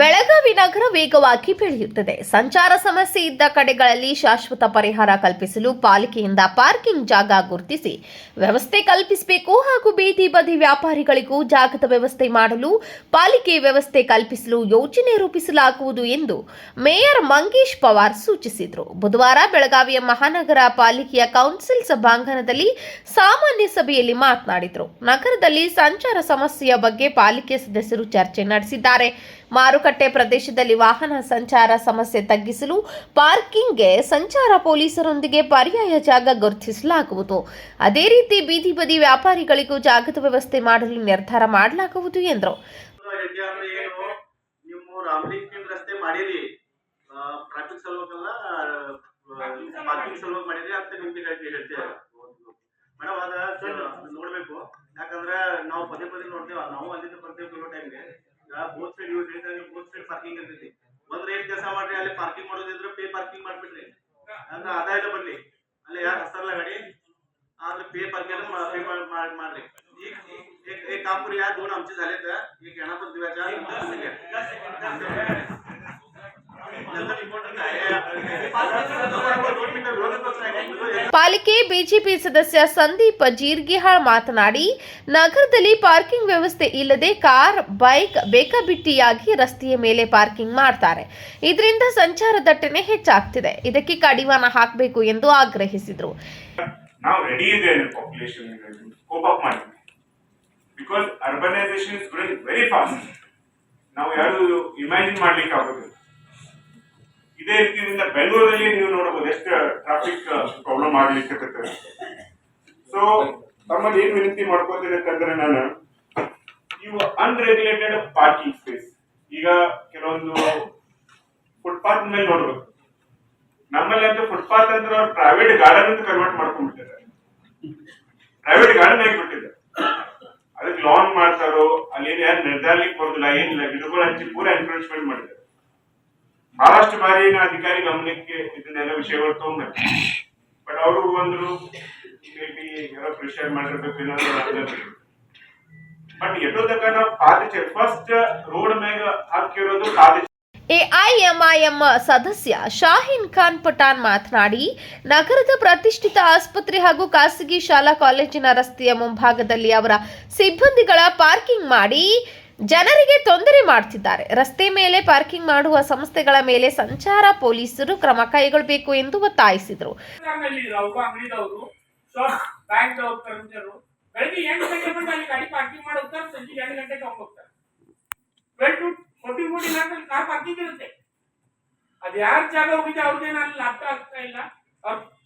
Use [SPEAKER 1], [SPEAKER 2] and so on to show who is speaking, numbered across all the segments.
[SPEAKER 1] ಬೆಳಗಾವಿ ನಗರ ವೇಗವಾಗಿ ಬೆಳೆಯುತ್ತದೆ. ಸಂಚಾರ ಸಮಸ್ಯೆ ಇದ್ದ ಕಡೆಗಳಲ್ಲಿ ಶಾಶ್ವತ ಪರಿಹಾರ ಕಲ್ಪಿಸಲು ಪಾಲಿಕೆಯಿಂದ ಪಾರ್ಕಿಂಗ್ ಜಾಗ ಗುರುತಿಸಿ ವ್ಯವಸ್ಥೆ ಕಲ್ಪಿಸಬೇಕು ಹಾಗೂ ಬೀದಿ ಬದಿ ವ್ಯಾಪಾರಿಗಳಿಗೂ ಜಾಗದ ವ್ಯವಸ್ಥೆ ಮಾಡಲು ಪಾಲಿಕೆ ವ್ಯವಸ್ಥೆ ಕಲ್ಪಿಸಲು ಯೋಜನೆ ರೂಪಿಸಲಾಗುವುದು ಎಂದು ಮೇಯರ್ ಮಂಗೇಶ್ ಪವಾರ್ ಸೂಚಿಸಿದರು. ಬುಧವಾರ ಬೆಳಗಾವಿಯ ಮಹಾನಗರ ಪಾಲಿಕೆಯ ಕೌನ್ಸಿಲ್ ಸಭಾಂಗಣದಲ್ಲಿ ಸಾಮಾನ್ಯ ಸಭೆಯಲ್ಲಿ ಮಾತನಾಡಿದರು. ನಗರದಲ್ಲಿ ಸಂಚಾರ ಸಮಸ್ಯೆಯ ಬಗ್ಗೆ ಪಾಲಿಕೆ ಸದಸ್ಯರು ಚರ್ಚೆ ನಡೆಸಿದ್ದಾರೆ. ಮಾರುಕಟ್ಟೆ ಪ್ರದೇಶದಲ್ಲಿ ವಾಹನ ಸಂಚಾರ ಸಮಸ್ಯೆ ತಗ್ಗಿಸಲು ಪಾರ್ಕಿಂಗ್ಗೆ ಸಂಚಾರ ಪೊಲೀಸರೊಂದಿಗೆ ಪರ್ಯಾಯ ಜಾಗ ಗುರುತಿಸಲಾಗುವುದು ಅದೇ ರೀತಿ ಬೀದಿ ಬದಿ ವ್ಯಾಪಾರಿಗಳಿಗೂ ಜಾಗದ ವ್ಯವಸ್ಥೆ ಮಾಡಲು ನಿರ್ಧಾರ ಮಾಡಲಾಗುವುದು ಎಂದರು
[SPEAKER 2] ನೋಡ್ಬೇಕು ಯಾಕಂದ್ರೆ ನಾವು ಪದೇ ಪದೇ ನೋಡ್ತೇವೆ ನಾವು ಅಲ್ಲಿಂದ ಅಂದ್ರೆ ಆದಾಯದ ಬರ್ಲಿ ಅಲ್ಲಿ ಯಾರು ಹಸ್ತಾರಲ್ಲ ಗಾಡಿ आम्ही पे पार्केला पे मार मारले एक एक एक काम करूया दोन आमचे झाले तर
[SPEAKER 1] ಪಾಲಿಕೆ ಬಿಜೆಪಿ ಸದಸ್ಯ ಸಂದೀಪ್ ಜೀರ್ಗಿಹಾಳ್ ಮಾತನಾಡಿ, ನಗರದಲ್ಲಿ ಪಾರ್ಕಿಂಗ್ ವ್ಯವಸ್ಥೆ ಇಲ್ಲದೆ ಕಾರ್, ಬೈಕ್ ಬೇಕಾಬಿಟ್ಟಿಯಾಗಿ ರಸ್ತೆಯ ಮೇಲೆ ಪಾರ್ಕಿಂಗ್ ಮಾಡ್ತಾರೆ. ಇದರಿಂದ ಸಂಚಾರ ದಟ್ಟಣೆ ಹೆಚ್ಚಾಗ್ತಿದೆ. ಇದಕ್ಕೆ ಕಡಿವಾಣ ಹಾಕಬೇಕು ಎಂದು ಆಗ್ರಹಿಸಿದರು.
[SPEAKER 3] ರೆಡಿ ಮಾಡಿ. Because urbanisation is growing very fast ನಾವು ಯಾರು ಇಮ್ಯಾಜಿನ್ ಮಾಡ್ಲಿಕ್ಕೆ ಆಗೋದಿಲ್ಲ. ಇದೇ ರೀತಿಯಿಂದ ಬೆಂಗಳೂರಲ್ಲಿ ನೀವು ನೋಡಬಹುದು ಎಷ್ಟು ಟ್ರಾಫಿಕ್ ಪ್ರಾಬ್ಲಮ್ ಆಗ್ಲಿಕ್ಕೆ ಸೊ ತಮ್ಮಲ್ಲಿ ಏನ್ ವಿನಂತಿ ಮಾಡ್ಕೋತೀನಿ ಅಂತಂದ್ರೆ ನಾನು, ಇವು ಅನ್ರೆಗ್ಯುಲೇಟೆಡ್ ಪಾರ್ಕಿಂಗ್ ಸ್ಪೇಸ್ ಈಗ ಕೆಲವೊಂದು ಫುಟ್ಪಾತ್ ಮೇಲೆ ನೋಡ್ಬೇಕು. ನಮ್ಮಲ್ಲಿ ಅಂತ ಫುಟ್ಪಾತ್ ಅಂದ್ರೆ ಪ್ರೈವೇಟ್ ಗಾರ್ಡನ್ ಅಂತ ಕನ್ವರ್ಟ್ ಮಾಡ್ಕೊಂಡ್ಬಿಟ್ಟಿದ್ದಾರೆ. ಪ್ರೈವೇಟ್ ಗಾರ್ಡನ್ ಆಗಿಬಿಟ್ಟಿದೆ. ಅದಕ್ಕೆ ಲಾನ್ ಮಾಡ್ತಾರೋ ಅಲ್ಲಿ ಯಾರು ನಿರ್ಧಾರಕ್ಕೆ ಬರೋದಿಲ್ಲ, ಏನಿಲ್ಲ. ಗಿಡಗಳು ಹಚ್ಚಿ ಪೂರ ಎನ್ಕರೇಜ್ಮೆಂಟ್ ಮಾಡಿದ್ದಾರೆ. ಬಹಳಷ್ಟು ಬಾರಿ ಅಧಿಕಾರಿ ಗಮನಕ್ಕೆ ಇದನ್ನೆಲ್ಲ ವಿಷಯಗಳು ತಗೊಂಡ್ಬರ್ತಾರೆ ಬಟ್ ಅವರು ಬಂದ್ರು ಪ್ರೆಷರ್ ಮಾಡಿರ್ಬೇಕು ಬಟ್ ಎಲ್ಲೋ ತನಕ ಪಾದಚೆ ಫಸ್ಟ್ ರೋಡ್ ಮ್ಯಾಗ ಹಾಕಿರೋದು ಪಾದಚೆ
[SPEAKER 1] ಎಐಎಂಐಎಂ ಸದಸ್ಯ ಶಾಹೀನ್ ಖಾನ್ ಪಠಾಣ್ ಮಾತನಾಡಿ, ನಗರದ ಪ್ರತಿಷ್ಠಿತ ಆಸ್ಪತ್ರೆ ಹಾಗೂ ಖಾಸಗಿ ಶಾಲಾ ಕಾಲೇಜಿನ ರಸ್ತೆಯ ಮುಂಭಾಗದಲ್ಲಿ ಅವರ ಸಿಬ್ಬಂದಿಗಳ ಪಾರ್ಕಿಂಗ್ ಮಾಡಿ ಜನರಿಗೆ ತೊಂದರೆ ಮಾಡ್ತಿದ್ದಾರೆ. ರಸ್ತೆ ಮೇಲೆ ಪಾರ್ಕಿಂಗ್ ಮಾಡುವ ಸಂಸ್ಥೆಗಳ ಮೇಲೆ ಸಂಚಾರ ಪೊಲೀಸರು ಕ್ರಮ ಕೈಗೊಳ್ಳಬೇಕು ಎಂದು ಒತ್ತಾಯಿಸಿದರು.
[SPEAKER 4] ಜಾಗ ಲಾಭ ಆಗ್ತಾ ಇಲ್ಲ.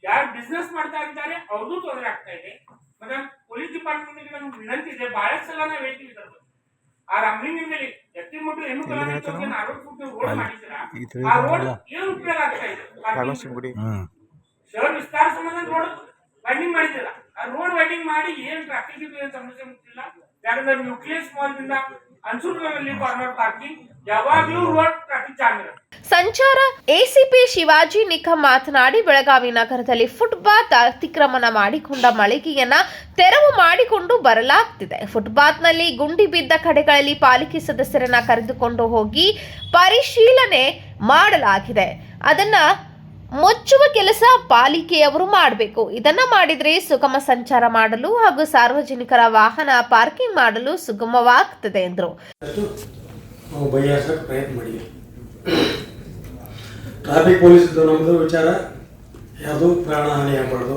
[SPEAKER 4] ಯಾರು ಬಿಸ್ನೆಸ್ ಮಾಡ್ತಾ ಇದ್ದಾರೆ ಅವ್ರಿಗೂ ತೊಂದರೆ ಆಗ್ತಾ ಇದೆ. ಮತ್ತೆ ಪೊಲೀಸ್ ಡಿಪಾರ್ಟ್ಮೆಂಟ್ ವಿನಂತಿ ಇದೆ, ಬಹಳಷ್ಟು ಸಲ ನಾವು ಹೇಳ್ತೀವಿ ಆ ರಾಮಲಿಂಗನಲ್ಲಿ ಎತ್ತಿ ಮುಟ್ಟು ಹೆಣ್ಣು ಕಲಾವಿದ ಅರವತ್ತು ಫುಟ್ ರೋಡ್ ಮಾಡಿದ್ದೀರಾ? ಆ ರೋಡ್ ಏನು ಉಪಯೋಗ ಆಗ್ತಾ ಇದೆ? parking? ಶಹರ್ ವಿಸ್ತಾರ ಸಂಬಂಧ ರೋಡ್ ವೈಂಡಿಂಗ್ ಮಾಡಿದ್ದಿಲ್ಲ ಆ ರೋಡ್ ವೈಂಡಿಂಗ್ ಮಾಡಿ ಏನ್ ಟ್ರಾಫಿಕ್ ಇದು ಸಮಸ್ಯೆ ಮುಟ್ಟಿಲ್ಲ ಯಾಕಂದ್ರೆ ನ್ಯೂಕ್ಲಿಯಸ್ ಮಾಲ್ ರೋಡ್
[SPEAKER 1] ಸಂಚಾರ ಎಸಿಪಿ ಶಿವಾಜಿ ನಿಖಮ್ ಮಾತನಾಡಿ, ಬೆಳಗಾವಿ ನಗರದಲ್ಲಿ ಫುಟ್ಪಾತ್ ಅತಿಕ್ರಮಣ ಮಾಡಿಕೊಂಡ ಮಳಿಗೆಯನ್ನ ತೆರವು ಮಾಡಿಕೊಂಡು ಬರಲಾಗ್ತಿದೆ. ಫುಟ್ಪಾತ್ನಲ್ಲಿ ಗುಂಡಿ ಬಿದ್ದ ಕಡೆಗಳಲ್ಲಿ ಪಾಲಿಕೆ ಸದಸ್ಯರನ್ನ ಕರೆದುಕೊಂಡು ಹೋಗಿ ಪರಿಶೀಲನೆ ಮಾಡಲಾಗಿದೆ. ಅದನ್ನ ಮುಚ್ಚುವ ಕೆಲಸ ಪಾಲಿಕೆಯವರು ಮಾಡಬೇಕು. ಇದನ್ನ ಮಾಡಿದ್ರೆ ಸುಗಮ ಸಂಚಾರ ಮಾಡಲು ಹಾಗೂ ಸಾರ್ವಜನಿಕರ ವಾಹನ ಪಾರ್ಕಿಂಗ್ ಮಾಡಲು ಸುಗಮವಾಗ್ತದೆ ಎಂದರು.
[SPEAKER 5] ಪ್ರಯತ್ನ ಟ್ರಾಫಿಕ್ ಪೊಲೀಸ್ ನಮ್ಮದು ವಿಚಾರ ಯಾವುದು ಪ್ರಾಣ ಹಾನಿ ಆಗಬಾರ್ದು,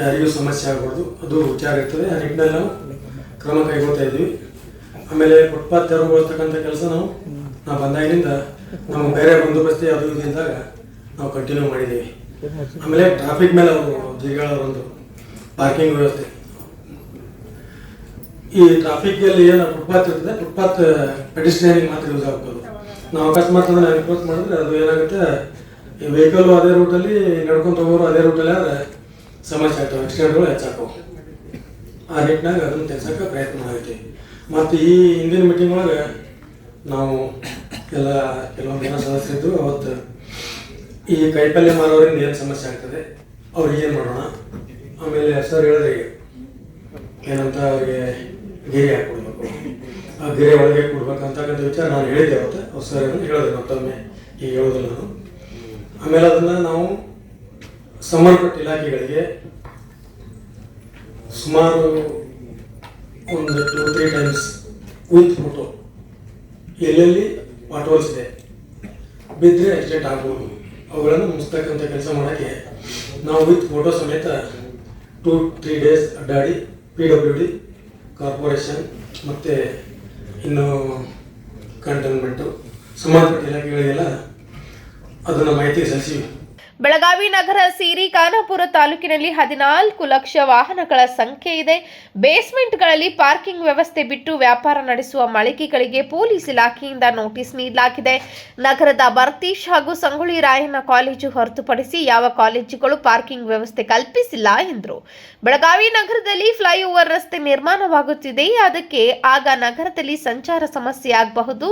[SPEAKER 5] ಯಾರಿಗೂ ಸಮಸ್ಯೆ ಆಗಬಾರ್ದು, ಅದು ವಿಚಾರ ಇರ್ತದೆ. ಆ ನಿಟ್ಟಿನಲ್ಲಿ ನಾವು ಕ್ರಮ ಕೈಗೊಳ್ತಾ ಇದ್ದೀವಿ ಆಮೇಲೆ ಫುಟ್ಪಾತ್ ತೆರವುಗೊಳ್ತಕ್ಕಂಥ ಕೆಲಸ ನಾವು ನಾವು ಬಂದಾಗಿನಿಂದ ನಮಗೆ ಬೇರೆ ಬಂದೋಬಸ್ತಿ ಅದು ಇದು ಇದ್ದಾಗ ನಾವು ಕಂಟಿನ್ಯೂ ಮಾಡಿದ್ದೀವಿ. ಆಮೇಲೆ ಟ್ರಾಫಿಕ್ ಮೇಲೆ ಅವರು ಒಂದು ಪಾರ್ಕಿಂಗ್ ವ್ಯವಸ್ಥೆ. ಈ ಟ್ರಾಫಿಕ್ ಅಲ್ಲಿ ಏನು ಫುಟ್ಪಾತ್ ಇರ್ತದೆ ಫುಟ್ಪಾತ್ ಪೆಡಿಸ್ಟ್ರಿಯನಿಗೆ ಮಾತ್ರ ಯೂಸ್ ಆಗ್ಬೋದು. ನಾವು ಅಕಸ್ಮಾತ್ ಅದನ್ನ ಎನ್ಕ್ರೋಚ್ ಮಾಡಿದ್ರೆ ಅದು ಏನಾಗುತ್ತೆ, ಈ ವೆಹಿಕಲ್ ಅದೇ ರೂಟಲ್ಲಿ ನಡ್ಕೊಂಡು ಹೋಗೋರು ಅದೇ ರೂಟಲ್ಲಿ ಆದ್ರೆ ಸಮಸ್ಯೆ ಆಗ್ತವೆ ಆಕ್ಸಿಡೆಂಟ್ಗಳು ಹೆಚ್ಚಾಗ್ತವೆ. ಆ ನಿಟ್ಟಿನಾಗ ಅದನ್ನು ತೆಗ್ಸಕ್ಕೆ ಪ್ರಯತ್ನ ಆಗೈತಿ ಮತ್ತು ಈ ಹಿಂದಿನ ಮೀಟಿಂಗ್ ಒಳಗೆ ನಾವು ಎಲ್ಲ ಕೆಲವೊಂದು ಜನ ಸದಸ್ಯರಿದ್ದು ಅವತ್ತು ಈ ಕೈಪಲ್ಯ ಮಾರೋರಿಂದ ಏನು ಸಮಸ್ಯೆ ಆಗ್ತದೆ. ಅವ್ರಿಗೆ ಏನು ಮಾಡೋಣ. ಆಮೇಲೆ ಸರ್ ಹೇಳಿದ್ರೆ ಏನಂತ ಅವ್ರಿಗೆ ಗಿರಿ ಹಾಕ್ಕೊಡ್ಬೇಕು. ಆ ಗೆರೆ ಒಳಗೆ ಕೊಡ್ಬೇಕಂತಕ್ಕಂಥ ವಿಚಾರ ನಾನು ಹೇಳಿದ್ದೆ ಅವತ್ತೆ. ಅವ್ರು ಸರ್ ಹೇಳಿದೆ ಮತ್ತೊಮ್ಮೆ. ಈಗ ಹೇಳೋದಿಲ್ಲ ನಾನು. ಆಮೇಲೆ ಅದನ್ನು ನಾವು ಸಂಬಂಧಪಟ್ಟ ಇಲಾಖೆಗಳಿಗೆ ಸುಮಾರು ಒಂದು two three times with photo ಎಲ್ಲೆಲ್ಲಿ ವಾಟ್ ಇದೆ. ಬಿದ್ದರೆ ಎಕ್ಸ್ಟೆಂಟ್ ಆಗ್ಬೋದು. ಅವುಗಳನ್ನು ಮುಗಿಸ್ತಕ್ಕಂಥ ಕೆಲಸ ಮಾಡೋಕ್ಕೆ ನಾವು ವಿತ್ ಫೋಟೋ ಸಮೇತ ಟೂ ತ್ರೀ ಡೇಸ್ ಅಡ್ಡಾಡಿ ಪಿ ಡಬ್ಲ್ಯೂ ಡಿ ಕಾರ್ಪೊರೇಷನ್ ಮತ್ತು ಇನ್ನು ಕಂಟೋನ್ಮೆಂಟು ಸಂಬಂಧಪಟ್ಟ ಇಲಾಖೆಗಳಿಗೆಲ್ಲ ಅದನ್ನು ಮಾಹಿತಿ ಸಲ್ಲಿಸಿವಿ.
[SPEAKER 1] ಬೆಳಗಾವಿ ನಗರ ಸೀರಿ ಖಾನಾಪುರ ತಾಲೂಕಿನಲ್ಲಿ ಹದಿನಾಲ್ಕು ಲಕ್ಷ ವಾಹನಗಳ ಸಂಖ್ಯೆ ಇದೆ. ಬೇಸ್ಮೆಂಟ್ಗಳಲ್ಲಿ ಪಾರ್ಕಿಂಗ್ ವ್ಯವಸ್ಥೆ ಬಿಟ್ಟು ವ್ಯಾಪಾರ ನಡೆಸುವ ಮಳಿಗೆಗಳಿಗೆ ಪೊಲೀಸ್ ಇಲಾಖೆಯಿಂದ ನೋಟಿಸ್ ನೀಡಲಾಗಿದೆ. ನಗರದ ಬರ್ತೀಶ್ ಹಾಗೂ ಸಂಗೊಳ್ಳಿ ರಾಯಣ್ಣ ಕಾಲೇಜು ಹೊರತುಪಡಿಸಿ ಯಾವ ಕಾಲೇಜುಗಳು ಪಾರ್ಕಿಂಗ್ ವ್ಯವಸ್ಥೆ ಕಲ್ಪಿಸಿಲ್ಲ ಎಂದರು. ಬೆಳಗಾವಿ ನಗರದಲ್ಲಿ ಫ್ಲೈಓವರ್ ರಸ್ತೆ ನಿರ್ಮಾಣವಾಗುತ್ತಿದೆ. ಅದಕ್ಕೆ ಆಗ ನಗರದಲ್ಲಿ ಸಂಚಾರ ಸಮಸ್ಯೆ ಆಗಬಹುದು.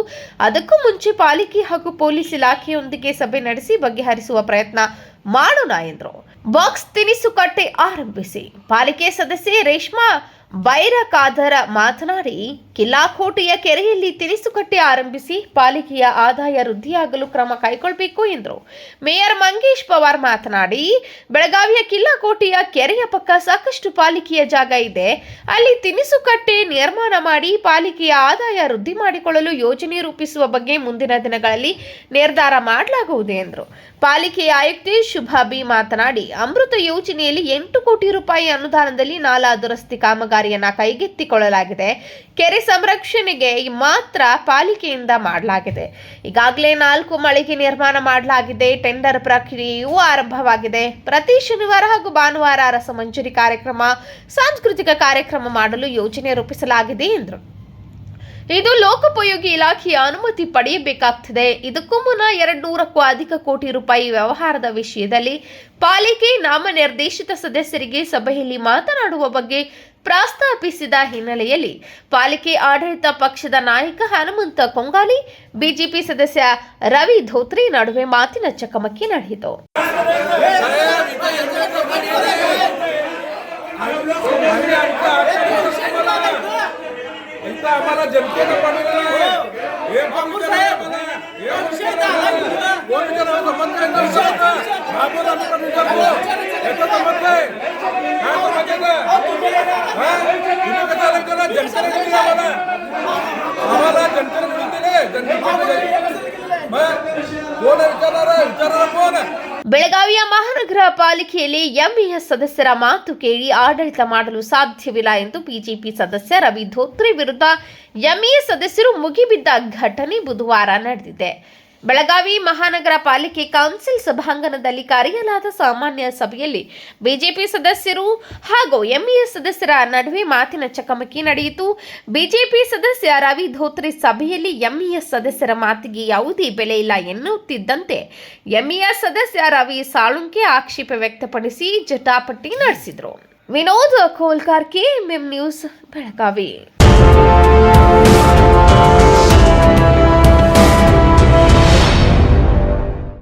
[SPEAKER 1] ಅದಕ್ಕೂ ಮುಂಚೆ ಪಾಲಿಕೆ ಹಾಗೂ ಪೊಲೀಸ್ ಇಲಾಖೆಯೊಂದಿಗೆ ಸಭೆ ನಡೆಸಿ ಬಗೆಹರಿಸುವ ಪ್ರಯತ್ನ ಮಾಡೋಣ ಎಂದರು ಬಾಕ್ಸ್ ತಿನಿಸು ಕಟ್ಟೆ ಆರಂಭಿಸಿ. ಪಾಲಿಕೆ ಸದಸ್ಯೆ ರೇಷ್ಮಾ ಬೈರಕಾದರ ಮಾತನಾಡಿ, ಕಿಲ್ಲಾಕೋಟೆಯ ಕೆರೆಯಲ್ಲಿ ತಿನಿಸುಕಟ್ಟೆ ಆರಂಭಿಸಿ ಪಾಲಿಕೆಯ ಆದಾಯ ವೃದ್ಧಿಯಾಗಲು ಕ್ರಮ ಕೈಗೊಳ್ಳಬೇಕು ಎಂದರು. ಮೇಯರ್ ಮಂಗೇಶ್ ಪವಾರ್ ಮಾತನಾಡಿ, ಬೆಳಗಾವಿಯ ಕಿಲ್ಲಾಕೋಟೆಯ ಕೆರೆಯ ಪಕ್ಕ ಸಾಕಷ್ಟು ಪಾಲಿಕೆಯ ಜಾಗ ಇದೆ. ಅಲ್ಲಿ ತಿನಿಸುಕಟ್ಟೆ ನಿರ್ಮಾಣ ಮಾಡಿ ಪಾಲಿಕೆಯ ಆದಾಯ ವೃದ್ಧಿ ಮಾಡಿಕೊಳ್ಳಲು ಯೋಜನೆ ರೂಪಿಸುವ ಬಗ್ಗೆ ಮುಂದಿನ ದಿನಗಳಲ್ಲಿ ನಿರ್ಧಾರ ಮಾಡಲಾಗುವುದು ಎಂದರು. ಪಾಲಿಕೆಯ ಆಯುಕ್ತೆ ಶುಭಾ ಬಿ ಮಾತನಾಡಿ, ಅಮೃತ ಯೋಜನೆಯಲ್ಲಿ ಎಂಟು ಕೋಟಿ ರೂಪಾಯಿ ಅನುದಾನದಲ್ಲಿ ನಾಲಾ ದುರಸ್ತಿ ಕಾಮಗಾರಿಯನ್ನ ಕೈಗೆತ್ತಿಕೊಳ್ಳಲಾಗಿದೆ. ಕೆರೆ ಸಂರಕ್ಷಣೆಗೆ ಮಾತ್ರ ಪಾಲಿಕೆಯಿಂದ ಮಾಡಲಾಗಿದೆ. ಈಗಾಗಲೇ ನಾಲ್ಕು ಮಳಿಗೆ ನಿರ್ಮಾಣ ಮಾಡಲಾಗಿದೆ. ಟೆಂಡರ್ ಪ್ರಕ್ರಿಯೆಯೂ ಆರಂಭವಾಗಿದೆ. ಪ್ರತಿ ಶನಿವಾರ ಹಾಗೂ ಭಾನುವಾರ ರಸಮಂಜರಿ ಕಾರ್ಯಕ್ರಮ, ಸಾಂಸ್ಕೃತಿಕ ಕಾರ್ಯಕ್ರಮ ಮಾಡಲು ಯೋಜನೆ ರೂಪಿಸಲಾಗಿದೆ ಎಂದರು. ಇದು ಲೋಕೋಪಯೋಗಿ ಇಲಾಖೆಯ ಅನುಮತಿ ಪಡೆಯಬೇಕಾಗ್ತದೆ. ಇದಕ್ಕೂ ಮುನ್ನ ಎರಡು ನೂರಕ್ಕೂ ಅಧಿಕ ಕೋಟಿ ರೂಪಾಯಿ ವ್ಯವಹಾರದ ವಿಷಯದಲ್ಲಿ ಪಾಲಿಕೆ ನಾಮನಿರ್ದೇಶಿತ ಸದಸ್ಯರಿಗೆ ಸಭೆಯಲ್ಲಿ ಮಾತನಾಡುವ ಬಗ್ಗೆ ಪ್ರಸ್ತಾಪಿಸಿದ ಹಿನ್ನೆಲೆಯಲ್ಲಿ ಪಾಲಿಕೆ ಆಡಳಿತ ಪಕ್ಷದ ನಾಯಕ ಹನುಮಂತ ಕೊಂಗಾಲಿ, ಬಿಜೆಪಿ ಸದಸ್ಯ ರವಿ ಧೋತ್ರಿ ನಡುವೆ ಮಾತಿನ ಚಕಮಕಿ ನಡೆಯಿತು.
[SPEAKER 6] जनतेने दिली आम्हाला. आम्हाला जनतेने निवडून दिले. जनतेने दिले. मग कोण आहे विचारणार विचारणार कोण
[SPEAKER 1] ಬೆಳಗಾವಿಯ ಮಹಾನಗರ ಪಾಲಿಕೆಯಲ್ಲಿ ಎಂಇಎಸ್ ಸದಸ್ಯರ ಮಾತು ಕೇಳಿ ಆಡಳಿತ ಮಾಡಲು ಸಾಧ್ಯವಿಲ್ಲ ಎಂದು ಬಿಜೆಪಿ ಸದಸ್ಯ ರವಿ ಧೋತ್ರೆ ವಿರುದ್ಧ ಎಂಇಎಸ್ ಸದಸ್ಯರು ಮುಗಿಬಿದ್ದ ಘಟನೆ ಬುಧವಾರ ನಡೆದಿದೆ ಬೆಳಗಾವಿ ಮಹಾನಗರ ಪಾಲಿಕೆ ಕೌನ್ಸಿಲ್ ಸಭಾಂಗಣದಲ್ಲಿ ಕರೆಯಲಾದ ಸಾಮಾನ್ಯ ಸಭೆಯಲ್ಲಿ ಬಿಜೆಪಿ ಸದಸ್ಯರು ಹಾಗೂ ಎಂಇಎಸ್ ಸದಸ್ಯರ ನಡುವೆ ಮಾತಿನ ಚಕಮಕಿ ನಡೆಯಿತು. ಬಿಜೆಪಿ ಸದಸ್ಯ ರವಿ ಧೋತ್ರಿ ಸಭೆಯಲ್ಲಿ ಎಂಇಎಸ್ ಸದಸ್ಯರ ಮಾತಿಗೆ ಯಾವುದೇ ಬೆಲೆ ಇಲ್ಲ ಎನ್ನುತ್ತಿದ್ದಂತೆ ಎಂಇಎಸ್ ಸದಸ್ಯ ರವಿ ಸಾಳುಂಕೆ ಆಕ್ಷೇಪ ವ್ಯಕ್ತಪಡಿಸಿ ಜಟಾಪಟ್ಟಿ ನಡೆಸಿದರು. Vinod Kolkar, KMM news, Belagavi.